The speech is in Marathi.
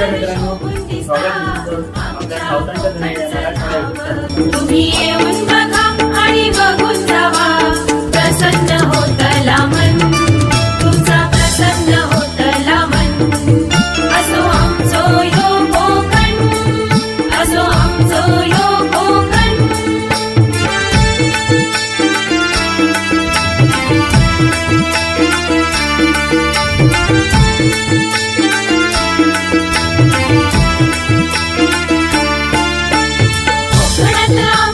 नमस्कार मित्रांनो. स्वागत आहे तुमचं. आपल्या सावतांच्या now.